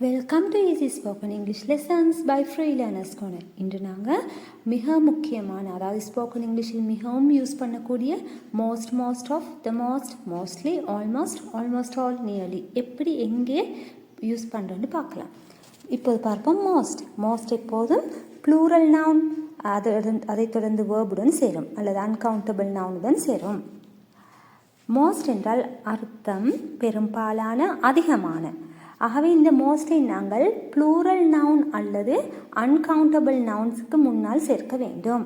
Welcome to easy spoken English lessons by free learners corner இன்று நாங்கள் மிக முக்கியமான அதாவது ஸ்போக்கன் இங்கிலீஷில் மிகவும் யூஸ் பண்ணக்கூடிய most most of the most mostly almost almost all nearly எப்படி எங்கே யூஸ் பண்ணுறோன்னு பார்க்கலாம். இப்போது பார்ப்போம் மோஸ்ட் மோஸ்ட் எப்போதும் ப்ளூரல் நவுன் அதை அதைத் தொடர்ந்து வேர்புடன் சேரும் அல்லது அன்கவுண்டபிள் நவுனுடன் சேரும். மோஸ்ட் என்றால் அர்த்தம் பெரும்பாலான அதிகமான. ஆகவே இந்த மோஸ்டை நாங்கள் ப்ளூரல் நவுன் அல்லது அன்கவுண்டபிள் நவுன்ஸுக்கு முன்னால் சேர்க்க வேண்டும்.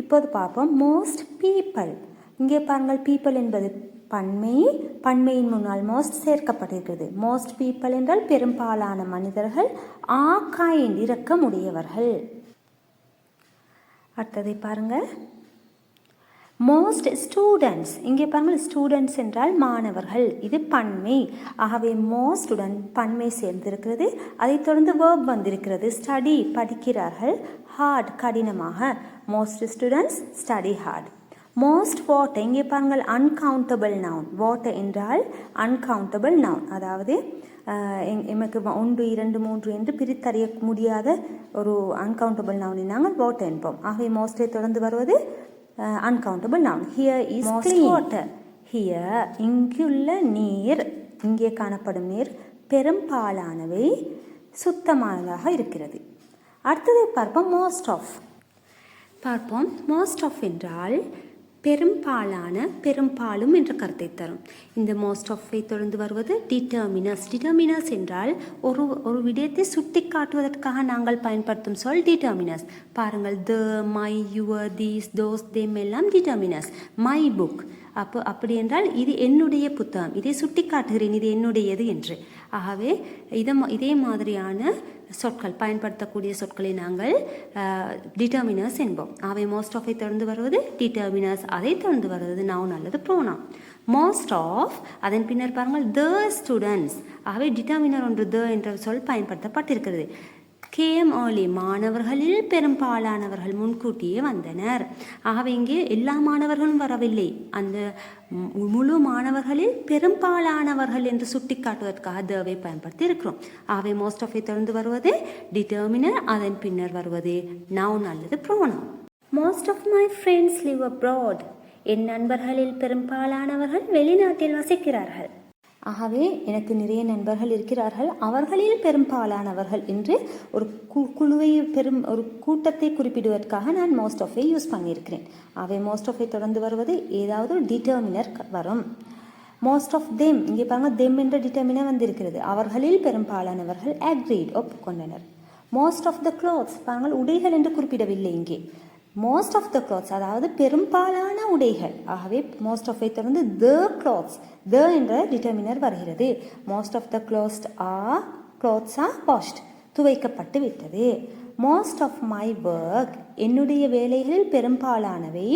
இப்போது பார்ப்போம். மோஸ்ட் பீப்பிள் இங்கே பாருங்கள் பீப்பிள் என்பது பன்மை. பன்மையின் முன்னால் மோஸ்ட் சேர்க்கப்பட்டிருக்கிறது மோஸ்ட் பீப்பிள் என்றால் பெரும்பாலான மனிதர்கள் ஆக்காயின் கைண்ட் இரக்கமுடையவர்கள் அடுத்ததை பாருங்கள். மோஸ்ட் ஸ்டூடெண்ட்ஸ் இங்கே பாருங்கள் ஸ்டூடெண்ட்ஸ் என்றால் மாணவர்கள். இது பன்மை ஆகவே மோஸ்டுடன் பன்மை சேர்ந்திருக்கிறது. அதைத் தொடர்ந்து வேர்ப் வந்திருக்கிறது. ஸ்டடி படிக்கிறார்கள். ஹார்ட் கடினமாக. Most students study hard most water இங்கே பாருங்கள் அன்கவுண்டபிள் நவுன் வாட்டர் என்றால் அன்கவுண்டபிள் நவுன் அதாவது எமக்கு ஒன்று இரண்டு மூன்று என்று பிரித்தறிய முடியாத ஒரு அன்கவுண்டபிள் நவுனை நாங்கள் வாட்டர் என்போம். ஆகவே மோஸ்டை தொடர்ந்து வருவது uncountable noun here is water here இங்குள்ள நீர் இங்கே காணப்படும் நீர் பெரும்பாலானவை சுத்தமானதாக இருக்கிறது. அடுத்ததை பார்ப்போம் மோஸ்ட் ஆஃப் பார்ப்போம் மோஸ்ட் ஆஃப் என்றால் பெரும்பாலான பெரும்பாலும் என்ற கருத்தை தரும். இந்த மோஸ்ட் ஆஃபை தொடர்ந்து வருவது டிட்டர்மினஸ் டிட்டர்மினஸ் என்றால் ஒரு ஒரு விடயத்தை சுட்டி காட்டுவதற்காக நாங்கள் பயன்படுத்தும் சொல் டிட்டர்மினஸ் பாருங்கள் the my your these those them எல்லாம் டிட்டர்மினஸ் மை புக் அப்போ அப்படி என்றால் இது என்னுடைய புத்தகம். இதை சுட்டி காட்டுகிறேன் இது என்னுடையது என்று. ஆகவே இதை இதே மாதிரியான சொற்கள் பயன்படுத்தக்கூடிய சொற்களை நாங்கள் டிட்டர்மினர்ஸ் என்போம். அவை மோஸ்ட் ஆஃபை தொடர்ந்து வருவது டிட்டர்மினர்ஸ் அதை தொடர்ந்து வருவது நவுன் அல்லது ப்ரோனாம் மோஸ்ட் ஆஃப் அதன் பின்னர் பாருங்கள் த ஸ்டூடெண்ட்ஸ் அவை டிட்டர்மினர் ஒன்று த என்ற சொல் பயன்படுத்தப்பட்டிருக்கிறது. கேம் ஏர்லி மாணவர்களில் பெரும்பாலானவர்கள் முன்கூட்டியே வந்தனர். ஆகவே இங்கே எல்லா மாணவர்களும் வரவில்லை. அந்த முழு மாணவர்களில் பெரும்பாலானவர்கள் என்று சுட்டிக்காட்டுவதற்காக தேவை பயன்படுத்தி இருக்கிறோம் ஆகவே மோஸ்ட் ஆஃப் தொடர்ந்து வருவது டிட்டர்மினர் அதன் பின்னர் வருவது நவுன் அல்லது pronoun most of my friends live abroad என் நண்பர்களில் பெரும்பாலானவர்கள் வெளிநாட்டில் வசிக்கிறார்கள். ஆகவே எனக்கு நிறைய நண்பர்கள் இருக்கிறார்கள். அவர்களில் பெரும்பாலானவர்கள் என்று ஒரு கு குழுவை பெரும் ஒரு கூட்டத்தை குறிப்பிடுவதற்காக நான் மோஸ்ட் ஆஃபை யூஸ் பண்ணியிருக்கிறேன். அவை மோஸ்ட் ஆஃபை தொடர்ந்து வருவது ஏதாவது ஒரு டிட்டர்மினர் வரும். மோஸ்ட் ஆஃப் தெம் இங்கே பாருங்க தெம் என்ற டிட்டர்மினர் வந்திருக்கிறது. அவர்களில் பெரும்பாலானவர்கள் அக்ரீட் ஒப்புக்கொண்டனர். மோஸ்ட் ஆஃப் த க்ளோத்ஸ் பாருங்கள் உடைகள் என்று குறிப்பிடவில்லை இங்கே. மோஸ்ட் ஆஃப் த கிளாத்ஸ் அதாவது பெரும்பாலான உடைகள் ஆகவே மோஸ்ட் ஆஃப் தொடர்ந்து த க்ளாத்ஸ் த என்ற டிட்டர்மினர் வருகிறது. Most of the closed uh clothes uh washed துவைக்கப்பட்டு விட்டது. மோஸ்ட் ஆஃப் மை ஒர்க் என்னுடைய வேலைகளில் பெரும்பாலானவை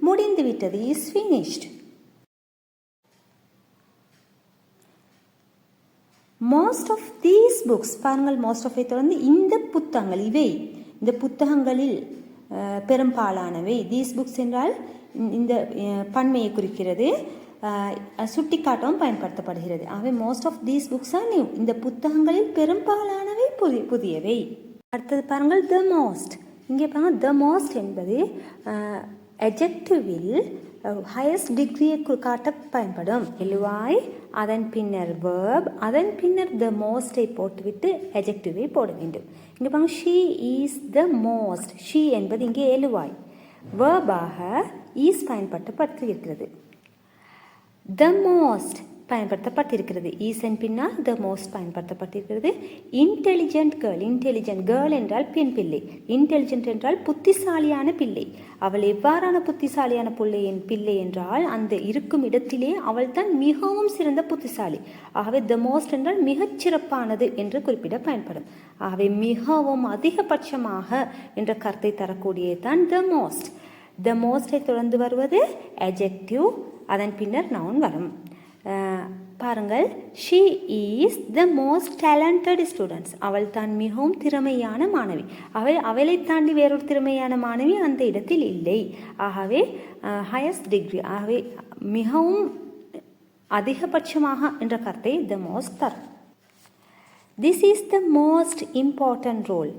முடிந்துவிட்டது is finished most of these books பாருங்கள் மோஸ்ட் ஆஃப் தொடர்ந்து இந்த புத்தகங்கள் இவை. இந்த புத்தகங்களில் பெரும்பாலானவை. தீஸ் புக்ஸ் என்றால் இந்த பன்மையை குறிக்கிறது. சுட்டிக்காட்டவும் பயன்படுத்தப்படுகிறது. ஆகவே most of these books are new இந்த புத்தகங்களில் பெரும்பாலானவை புதிய புதியவை. அடுத்தது பாருங்கள் த மோஸ்ட் இங்கே பாருங்கள் த மோஸ்ட் என்பது எஜெக்டிவில் ஹையஸ்ட் டிகிரியை காட்ட பயன்படும். எழுவாய் அதன் பின்னர் வேர்ப் அதன் பின்னர் த மோஸ்டை போட்டுவிட்டு எஜெக்டிவை போட வேண்டும். இங்கே பாருங்க she is the most she என்பது இங்கே எழுவாய். வேர்பாக ஈஸ் பயன்படுத்தப்பட்டு இருக்கிறது த மோஸ்ட் பயன்படுத்தப்பட்டிருக்கிறது. ஈசன் பின்னால் த மோஸ்ட் பயன்படுத்தப்பட்டிருக்கிறது. இன்டெலிஜென்ட் கேர்ள் இன்டெலிஜென்ட் கேர்ள் என்றால் பெண் பிள்ளை. இன்டெலிஜென்ட் என்றால் புத்திசாலியான பிள்ளை. அவள் எவ்வாறான புத்திசாலியான பிள்ளையின் என் பிள்ளை என்றால் அந்த இருக்கும் இடத்திலே அவள் தான் மிகவும் சிறந்த புத்திசாலி. ஆகவே த மோஸ்ட் என்றால் மிகச் சிறப்பானது என்று குறிப்பிட பயன்படும். ஆகவே மிகவும் அதிகபட்சமாக என்ற கருத்தை தரக்கூடியது தான் த மோஸ்ட் த மோஸ்டை தொடர்ந்து வருவது அஜெக்டிவ் அதன் பின்னர் நவுன் வரும். பாருங்கள். She is the most talented students அவள் தான் மிகவும் திறமையான மாணவி. அவள் அவளை தாண்டி வேறொரு திறமையான மாணவி அந்த இடத்தில் இல்லை. ஆகவே ஹையஸ்ட் டிகிரி ஆகவே மிகவும் அதிகபட்சமாக என்ற கருத்தை த மோஸ்ட் தரும் this is the most important role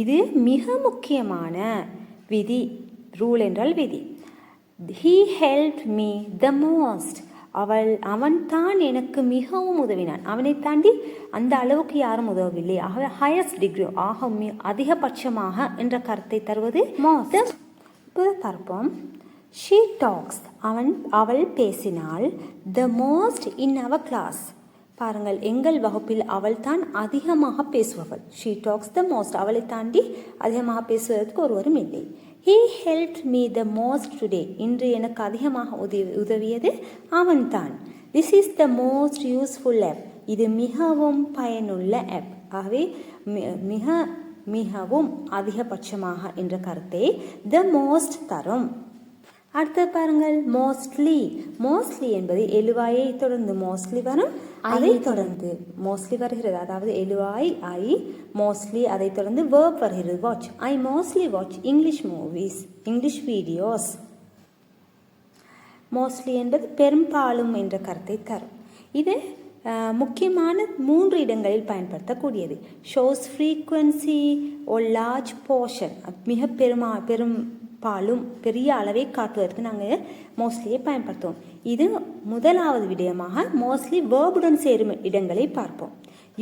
இது மிக முக்கியமான விதி ரூல் என்றால் விதி. He help me the most அவள் அவன் தான் எனக்கு மிகவும் உதவினான். அவனை தாண்டி அந்த அளவுக்கு யாரும் உதவவில்லை. ஆகவே ஹையஸ்ட் டிகிரி ஆக அதிகபட்சமாக என்ற கருத்தை தருவது பார்ப்போம். ஷீ டாக்ஸ் அவன் அவள் பேசினால் the most in our class பாருங்கள் எங்கள் வகுப்பில் அவள் தான் அதிகமாக பேசுபவள். ஷீ டாக்ஸ் த மோஸ்ட் அவளை தாண்டி அதிகமாக பேசுவதற்கு ஒருவரும் இல்லை. He help me the most today இன்று எனக்கு அதிகமாக உதவி உதவியது அவன்தான். This is the most useful app இது மிகவும் பயனுள்ள ஆப் ஆகவே மி- மிக மிகவும் அதிகபட்சமாக என்ற கருத்தை த மோஸ்ட் தரும். அடுத்து பாருங்கள் மோஸ்ட்லி மோஸ்ட்லி என்பது எழுவாயை தொடர்ந்து மோஸ்ட்லி வரும் அதை தொடர்ந்து. மோஸ்ட்லி வருகிறது. அதாவது எழுவாய் ஐ மோஸ்ட்லி அதை தொடர்ந்து வேர்ப் வருகிறது. Watch I mostly watch English movies English videos mostly என்பது பெரும்பாலும் என்ற கருத்தை தரும். இது முக்கியமான மூன்று இடங்களில் பயன்படுத்தக்கூடியது. Shows frequency or large portion மிக பெருமா பாலும் பெரிய அளவை காட்டுவதற்கு நாங்கள் மோஸ்ட்லியே பயன்படுத்துவோம். இது முதலாவது விடயமாக மோஸ்ட்லி வேர்புடன் சேரும் இடங்களை பார்ப்போம்.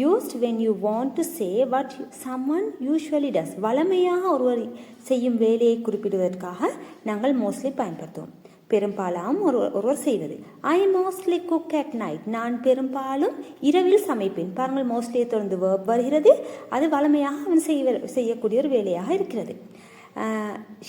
Used when you want to say what someone usually does வளமையாக ஒருவர் செய்யும் வேலையை குறிப்பிடுவதற்காக நாங்கள் மோஸ்ட்லி பயன்படுத்துவோம். பெரும்பாலும் ஒரு ஒருவர் செய்வது. I mostly cook at night நான் பெரும்பாலும் இரவில் சமைப்பேன். பாருங்கள் மோஸ்ட்லியை தொடர்ந்து வருகிறது. அது வளமையாக அவன் செய்ய செய்யக்கூடிய ஒரு வேலையாக இருக்கிறது.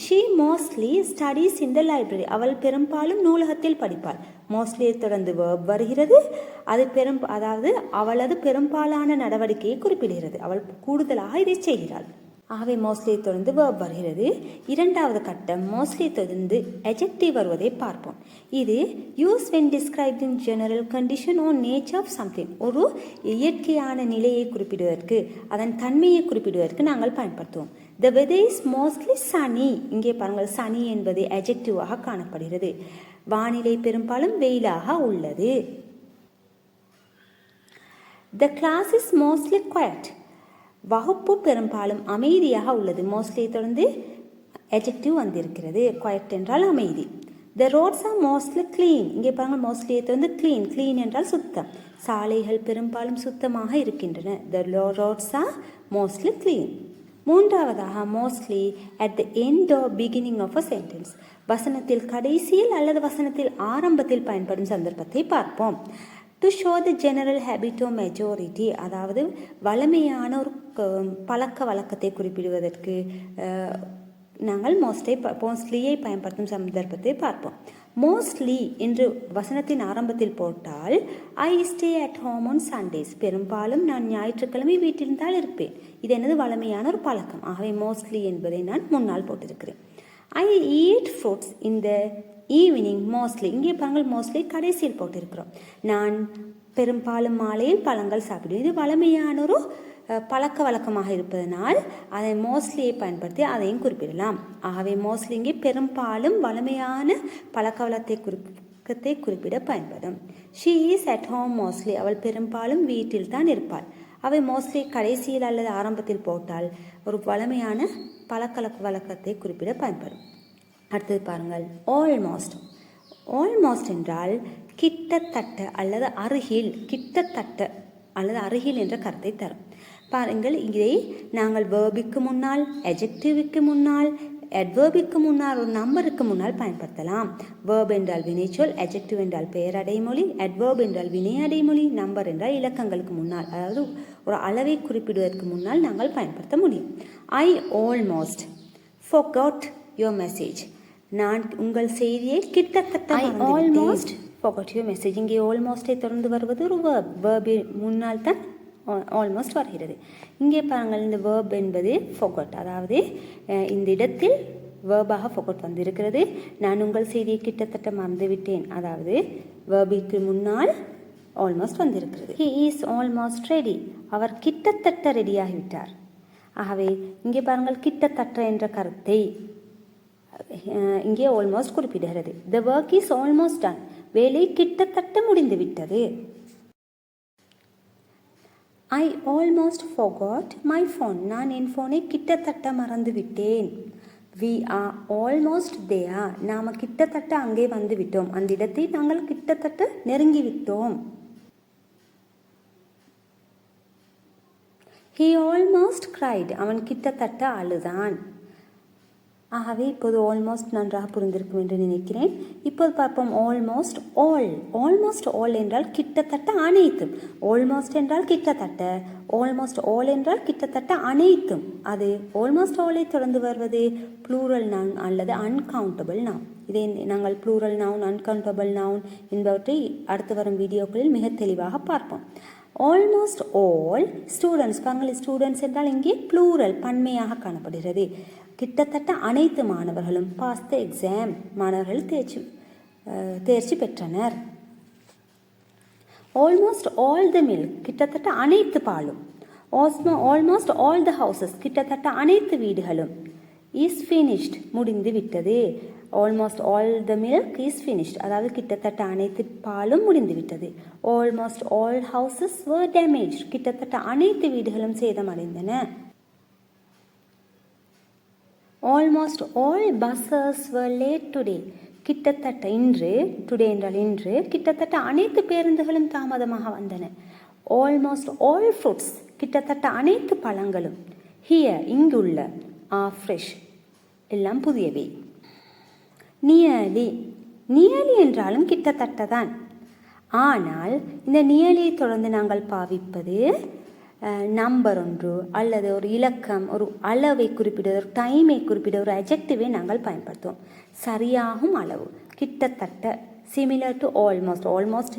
She mostly studies in the library அவள் பெரும்பாலும் நூலகத்தில் படிப்பாள். மோஸ்ட்லியை தொடர்ந்து வேர்ப் வருகிறது. அது பெரும் அதாவது அவளது பெரும்பாலான நடவடிக்கையை குறிப்பிடுகிறது. அவள் கூடுதலாக இதை செய்கிறாள். ஆகவே மோஸ்ட்லியை தொடர்ந்து வேர்ப் வருகிறது. இரண்டாவது கட்டம் மோஸ்ட்லி தொடர்ந்து எஜெக்டிவ் வருவதை பார்ப்போம். இது use when described in general condition or nature of something ஒரு இயற்கையான நிலையை குறிப்பிடுவதற்கு அதன் தன்மையை குறிப்பிடுவதற்கு நாங்கள் பயன்படுத்துவோம். The weather is mostly sunny இங்கே பாருங்கள் சனி என்பது அஜெக்டிவாக காணப்படுகிறது. வானிலை பெரும்பாலும் வெயிலாக உள்ளது. The class is mostly quiet வகுப்பு பெரும்பாலும் அமைதியாக உள்ளது. மோஸ்ட்லி தொடர்ந்து எஜெக்டிவ் வந்திருக்கிறது. குவட் என்றால் அமைதி. The roads are mostly clean இங்கே பாருங்கள் மோஸ்ட்லி தொடர்ந்து க்ளீன் க்ளீன் என்றால் சுத்தம். சாலைகள் பெரும்பாலும் சுத்தமாக இருக்கின்றன. The roads are mostly clean மூன்றாவதாக mostly at the end of beginning of a sentence வசனத்தில் கடைசியில் அல்லது வசனத்தில் ஆரம்பத்தில் பயன்படும் சந்தர்ப்பத்தை பார்ப்போம். To show the general habit or majority அதாவது வளமையான ஒரு பழக்க வழக்கத்தை குறிப்பிடுவதற்கு நாங்கள் மோஸ்டை மோஸ்ட்லியை பயன்படுத்தும் சந்தர்ப்பத்தை பார்ப்போம். மோஸ்ட்லி என்று வசனத்தின் ஆரம்பத்தில் போட்டால் I stay at home on Sundays பெரும்பாலும் நான் ஞாயிற்றுக்கிழமை வீட்டில்தான் இருப்பேன். இது எனது வளமையான ஒரு பழக்கம். ஆகவே மோஸ்ட்லி என்பதை நான் முன்னால் போட்டிருக்கிறேன். I eat fruits in the evening mostly இங்கே பாருங்கள் மோஸ்ட்லி கடைசியில் போட்டிருக்கிறோம். நான் பெரும்பாலும் மாலையில் பழங்கள் சாப்பிடுவேன். இது வளமையான ஒரு பழக்க வழக்கமாக இருப்பதனால் அதை மோஸ்ட்லியை பயன்படுத்தி அதையும் குறிப்பிடலாம். ஆகவே மோஸ்ட்லி இங்கே பெரும்பாலும் வலிமையான பழக்க வளத்தை குறிப்பத்தை குறிப்பிட பயன்படும். She is at home mostly அவள் பெரும்பாலும் வீட்டில் தான் இருப்பாள். அவை மோஸ்ட்லி கடைசியில் அல்லது ஆரம்பத்தில் போட்டால் ஒரு வலிமையான பழக்க வழக்கத்தை குறிப்பிட பயன்படும். அடுத்தது பாருங்கள். ஆல்மோஸ்ட் ஆல்மோஸ்ட் என்றால் கிட்டத்தட்ட அல்லது அருகில் கிட்டத்தட்ட அல்லது அருகில் என்ற கருத்தை தரும். பாருங்கள். இதை நாங்கள் வேர்பிக்கு முன்னால் எஜெக்டிவ்க்கு முன்னால் அட்வர்பிக்கு முன்னால் ஒரு நம்பருக்கு முன்னால் பயன்படுத்தலாம். வேர்ப் என்றால் வினைச்சொல் adjective என்றால் பெயர் அடைமொழி adverb என்றால் வினை அடைமொழி நம்பர் என்றால் இலக்கங்களுக்கு முன்னால் அதாவது ஒரு அளவை குறிப்பிடுவதற்கு முன்னால் நாங்கள் பயன்படுத்த முடியும். I almost forgot your message நான் உங்கள் செய்தியை கிட்டத்தட்ட I almost forgot your message இங்கே ஆல்மோஸ்டை தொடர்ந்து வருவது ஒரு verb முன்னால் தான். ஆல்மோஸ்ட் வருகிறது. இங்கே பாருங்கள் இந்த வேர்ப் என்பது forgot. அதாவது இந்த இடத்தில் வேர்பாக forgot வந்திருக்கிறது. நான் உங்கள் செய்தியை கிட்டத்தட்ட மறந்துவிட்டேன். அதாவது வேர்பிற்கு முன்னால் ஆல்மோஸ்ட் வந்திருக்கிறது. ஹி இஸ் ஆல்மோஸ்ட் ரெடி அவர் கிட்டத்தட்ட ரெடியாகிவிட்டார் ஆகவே இங்கே பாருங்கள் கிட்டத்தட்ட என்ற கருத்தை இங்கே ஆல்மோஸ்ட் குறிப்பிடுகிறது. The work is almost done வேலை கிட்டத்தட்ட முடிந்து விட்டது I almost forgot my phone நான் என் ஃபோனை கிட்டத்தட்ட மறந்து விட்டேன் வி ஆர் ஆல்மோஸ்ட் தேயா நாம் கிட்டத்தட்ட அங்கே வந்து விட்டோம் அந்த இடத்தை நாங்கள் கிட்டத்தட்ட நெருங்கி விட்டோம் ஹி ஆல்மோஸ்ட் கிரைட் அவன் கிட்டத்தட்ட அழுதான். ஆகவே இப்போது ஆல்மோஸ்ட் நன்றாக புரிந்திருக்கும் என்று நினைக்கிறேன். இப்போது பார்ப்போம் ஆல்மோஸ்ட் ஆல் ஆல்மோஸ்ட் ஆல் என்றால் கிட்டத்தட்ட அனைத்தும். ஆல்மோஸ்ட் என்றால் கிட்டத்தட்ட. ஆல்மோஸ்ட் ஆல் என்றால் கிட்டத்தட்ட அனைத்தும். அது ஆல்மோஸ்ட் ஆலை தொடர்ந்து வருவது ப்ளூரல் நவுன் அல்லது அன்கவுண்டபிள் நவுன் இதை நாங்கள் ப்ளூரல் நவுன் அன்கவுண்டபிள் நவுன் என்பவற்றை அடுத்து வரும் வீடியோக்களில் மிக தெளிவாக பார்ப்போம். ஆல்மோஸ்ட் ஆல் ஸ்டூடெண்ட்ஸ் பங்களி ஸ்டூடெண்ட்ஸ் என்றால் இங்கே ப்ளூரல் பன்மையாக காணப்படுகிறது. கிட்டத்தட்ட அனைத்து மாணவர்களும் பாஸ் த எக்ஸாம் மாணவர்கள் தேர்ச்சி தேர்ச்சி பெற்றனர். ஆல்மோஸ்ட் ஆல் த மில்க் கிட்டத்தட்ட அனைத்து பாலும் ஆஸ்மோ ஆல்மோஸ்ட் ஆல் த ஹவுசஸ் கிட்டத்தட்ட அனைத்து வீடுகளும் இஸ் ஃபினிஷ்ட் முடிந்து விட்டது. Almost all the milk is finished அதாவது கிட்டத்தட்ட அனைத்து பாலும் முடிந்து விட்டது. Almost all houses were damage கிட்டத்தட்ட அனைத்து வீடுகளும் சேதமடைந்தன. Almost all buses were late today கிட்டத்தட்ட இன்று டுடே என்றால் இன்று கிட்டத்தட்ட அனைத்து பேருந்துகளும் தாமதமாக வந்தன. ஆல்மோஸ்ட் ஆல் ஃப்ரூட்ஸ் கிட்டத்தட்ட அனைத்து பழங்களும் ஹியர் இங்குள்ள ஆ ஃப்ரெஷ் எல்லாம் புதியவை. நியலி. நியலி என்றாலும் கிட்டத்தட்ட தான் ஆனால் இந்த நியலியை தொடர்ந்து நாங்கள் பாவிப்பது நம்பர் ஒன்று அல்லது ஒரு இலக்கம் ஒரு அளவை குறிப்பிட ஒரு டைமை குறிப்பிட ஒரு அஜெக்டிவை நாங்கள் பயன்படுத்துவோம். சரியாகும் அளவு. கிட்டத்தட்ட சிமிலர் டு ஆல்மோஸ்ட் ஆல்மோஸ்ட்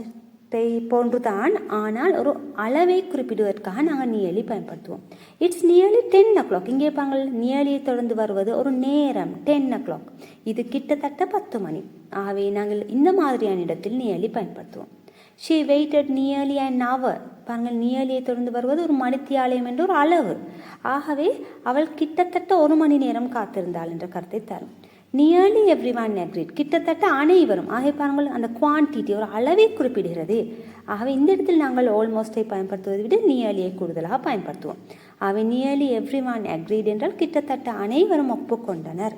போன்றுதான். ஆனால் ஒரு அளவை குறிப்பிடுவதற்காக நாங்கள் நியர்லி பயன்படுத்துவோம். It's nearly ten o'clock இங்கே பாங்கள் நியர்லியை தொடர்ந்து வருவது ஒரு நேரம் டென் ஓ கிளாக் இது கிட்டத்தட்ட பத்து மணி. ஆகவே நாங்கள் இந்த மாதிரியான இடத்தில் நியர்லி பயன்படுத்துவோம். She waited nearly and hour பாருங்கள் நியர்லியை தொடர்ந்து வருவது ஒரு மணித்தியாலயம் என்ற ஒரு அளவு. ஆகவே அவள் கிட்டத்தட்ட ஒரு மணி நேரம் காத்திருந்தாள் என்ற கருத்தை தரும். நியர்லி எவ்ரி ஒன் அக்ரிட் கிட்டத்தட்ட அனைவரும். ஆகவே பாருங்கள் அந்த குவான்டிட்டி ஒரு அளவை குறிப்பிடுகிறது. ஆகவே இந்த இடத்தில் நாங்கள் ஆல்மோஸ்டை பயன்படுத்துவதை விட நியர்லியை கூடுதலாக பயன்படுத்துவோம். ஆகவே நியர்லி எவ்ரி ஒன் அக்ரீட் என்றால் கிட்டத்தட்ட அனைவரும் ஒப்புக்கொண்டனர்.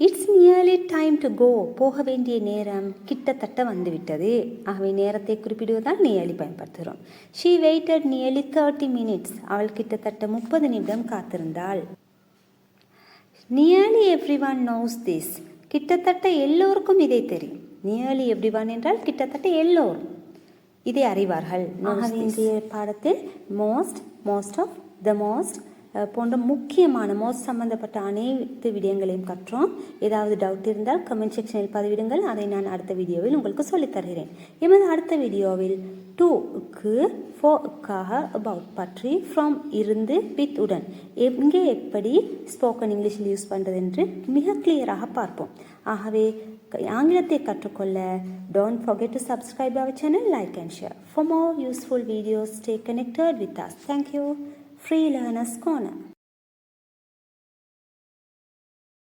It's nearly time to go போக வேண்டிய நேரம் கிட்டத்தட்ட வந்துவிட்டது. ஆகவே நேரத்தை குறிப்பிடுவதால் நியர்லி பயன்படுத்துகிறோம். She waited nearly thirty minutes அவள் கிட்டத்தட்ட முப்பது நிமிடம் காத்திருந்தாள். Nearly everyone knows this கிட்டத்தட்ட எல்லோருக்கும் இதை தெரியும். நியர்லி எவ்ரி ஒன் என்றால் கிட்டத்தட்ட எல்லோரும். இதை அறிவார்கள். ஆகவே இன்றைய பாடத்தில் most most of the most போன்ற முக்கியமான மோஸ்ட் சம்பந்தப்பட்ட அனைத்து விடயங்களையும் கற்றோம். ஏதாவது டவுட் இருந்தால் கமெண்ட் செக்ஷனில் பதிவிடுங்கள். அதை நான் அடுத்த வீடியோவில் உங்களுக்கு சொல்லித் தருகிறேன் எமது அடுத்த வீடியோவில் டூக்கு ஃபோக்காக அபவுட் பற்றி ஃப்ரம் இருந்து வித் உடன் எங்கே எப்படி ஸ்போக்கன் இங்கிலீஷில் யூஸ் பண்ணுறது என்று மிக கிளியராக பார்ப்போம். ஆகவே ஆங்கிலத்தை கற்றுக்கொள்ள don't forget to subscribe our channel like and share for more useful videos stay connected with us thank you Free Learners Corner